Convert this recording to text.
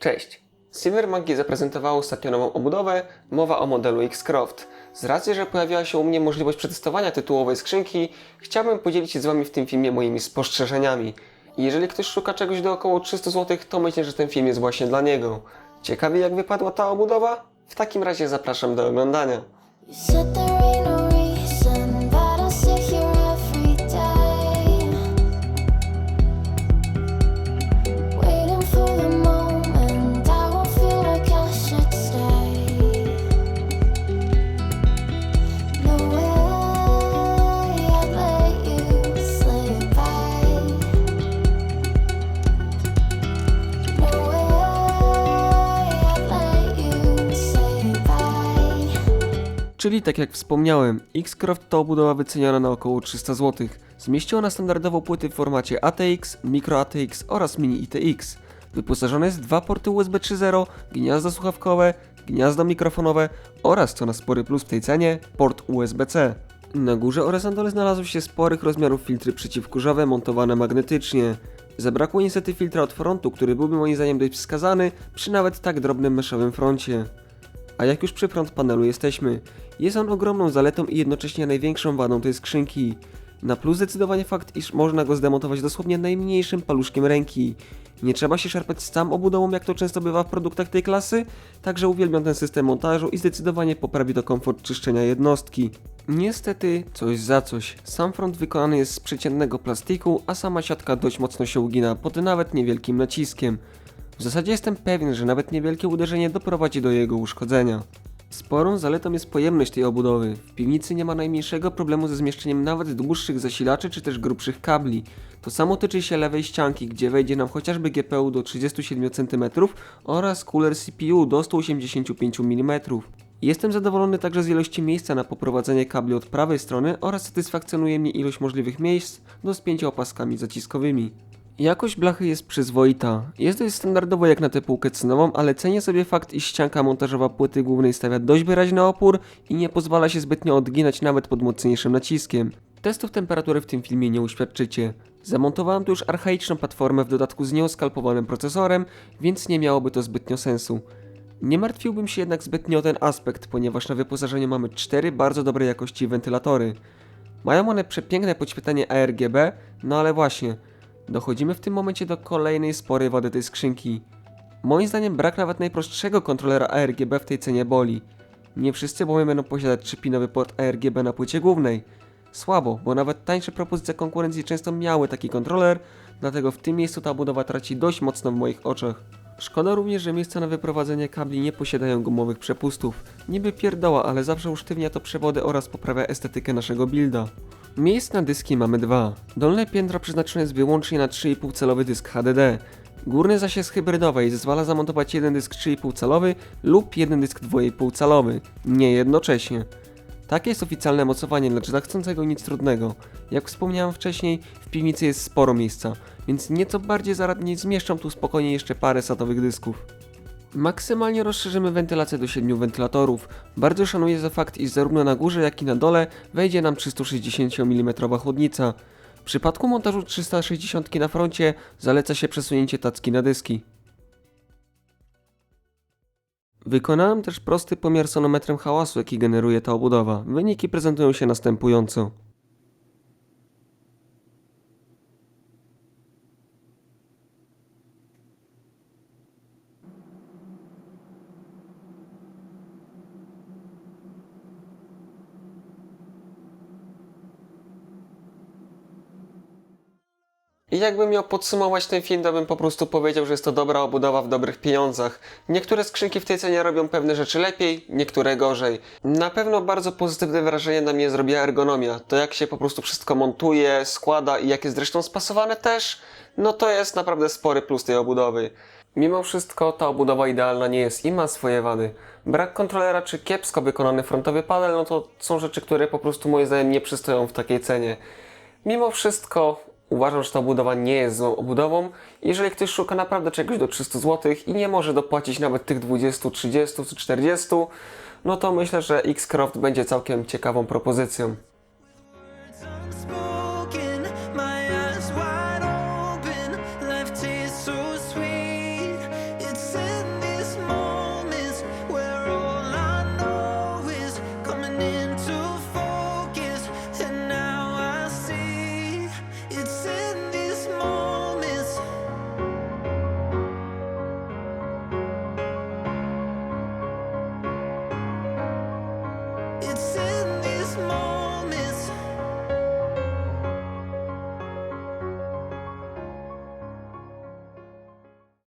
Cześć! Silver Monkey zaprezentowało ostatnio nową obudowę, mowa o modelu X-Croft. Z racji, że pojawiła się u mnie możliwość przetestowania tytułowej skrzynki, chciałbym podzielić się z Wami w tym filmie moimi spostrzeżeniami. Jeżeli ktoś szuka czegoś do około 300 zł, to myślę, że ten film jest właśnie dla niego. Ciekawi jak wypadła ta obudowa? W takim razie zapraszam do oglądania. Czyli tak jak wspomniałem, X-Croft to obudowa wyceniona na około 300 zł. Zmieści ona standardowo płyty w formacie ATX, Micro ATX oraz Mini ITX. Wyposażone jest dwa porty USB 3.0, gniazda słuchawkowe, gniazda mikrofonowe oraz, co na spory plus w tej cenie, port USB-C. Na górze oraz na dole znalazły się sporych rozmiarów filtry przeciwkurzowe montowane magnetycznie. Zabrakło niestety filtra od frontu, który byłby moim zdaniem dość wskazany przy nawet tak drobnym meszowym froncie. A jak już przy front panelu jesteśmy, jest on ogromną zaletą i jednocześnie największą wadą tej skrzynki. Na plus zdecydowanie fakt, iż można go zdemontować dosłownie najmniejszym paluszkiem ręki. Nie trzeba się szarpać z całą obudową, jak to często bywa w produktach tej klasy, także uwielbiam ten system montażu i zdecydowanie poprawi to komfort czyszczenia jednostki. Niestety, coś za coś. Sam front wykonany jest z przeciętnego plastiku, a sama siatka dość mocno się ugina pod nawet niewielkim naciskiem. W zasadzie jestem pewien, że nawet niewielkie uderzenie doprowadzi do jego uszkodzenia. Sporą zaletą jest pojemność tej obudowy. W piwnicy nie ma najmniejszego problemu ze zmieszczeniem nawet dłuższych zasilaczy czy też grubszych kabli. To samo tyczy się lewej ścianki, gdzie wejdzie nam chociażby GPU do 37 cm oraz cooler CPU do 185 mm. Jestem zadowolony także z ilości miejsca na poprowadzenie kabli od prawej strony oraz satysfakcjonuje mnie ilość możliwych miejsc do spięcia opaskami zaciskowymi. Jakość blachy jest przyzwoita. Jest dość standardowo jak na tę półkę cenową, ale cenię sobie fakt, iż ścianka montażowa płyty głównej stawia dość wyraźny opór i nie pozwala się zbytnio odginać nawet pod mocniejszym naciskiem. Testów temperatury w tym filmie nie uświadczycie. Zamontowałem tu już archaiczną platformę w dodatku z nieoskalpowanym procesorem, więc nie miałoby to zbytnio sensu. Nie martwiłbym się jednak zbytnio o ten aspekt, ponieważ na wyposażeniu mamy cztery bardzo dobrej jakości wentylatory. Mają one przepiękne podświetlenie ARGB, no ale właśnie, dochodzimy w tym momencie do kolejnej sporej wady tej skrzynki. Moim zdaniem brak nawet najprostszego kontrolera ARGB w tej cenie boli. Nie wszyscy bowiem będą posiadać 3-pinowy port ARGB na płycie głównej. Słabo, bo nawet tańsze propozycje konkurencji często miały taki kontroler, dlatego w tym miejscu ta budowa traci dość mocno w moich oczach. Szkoda również, że miejsca na wyprowadzenie kabli nie posiadają gumowych przepustów. Niby pierdoła, ale zawsze usztywnia to przewody oraz poprawia estetykę naszego builda. Miejsc na dyski mamy dwa. Dolne piętro przeznaczone jest wyłącznie na 3,5 celowy dysk HDD. Górny zaś jest hybrydowy i zezwala zamontować jeden dysk 3,5 calowy lub jeden dysk 2,5 calowy. Nie jednocześnie. Takie jest oficjalne mocowanie, lecz dla chcącego nic trudnego. Jak wspomniałem wcześniej, w piwnicy jest sporo miejsca, więc nieco bardziej zaradnie zmieszczą tu spokojnie jeszcze parę satowych dysków. Maksymalnie rozszerzymy wentylację do 7 wentylatorów. Bardzo szanuję za fakt, iż zarówno na górze, jak i na dole wejdzie nam 360 mm chłodnica. W przypadku montażu 360 na froncie zaleca się przesunięcie tacki na dyski. Wykonałem też prosty pomiar sonometrem hałasu, jaki generuje ta obudowa. Wyniki prezentują się następująco. I jakbym miał podsumować ten film, to bym po prostu powiedział, że jest to dobra obudowa w dobrych pieniądzach. Niektóre skrzynki w tej cenie robią pewne rzeczy lepiej, niektóre gorzej. Na pewno bardzo pozytywne wrażenie na mnie zrobiła ergonomia. To jak się po prostu wszystko montuje, składa i jak jest zresztą spasowane też, no to jest naprawdę spory plus tej obudowy. Mimo wszystko ta obudowa idealna nie jest i ma swoje wady. Brak kontrolera czy kiepsko wykonany frontowy panel, no to są rzeczy, które po prostu moim zdaniem nie przystoją w takiej cenie. Mimo wszystko uważam, że ta obudowa nie jest złą obudową. Jeżeli ktoś szuka naprawdę czegoś do 300 zł i nie może dopłacić nawet tych 20, 30 czy 40, no to myślę, że X-Croft będzie całkiem ciekawą propozycją.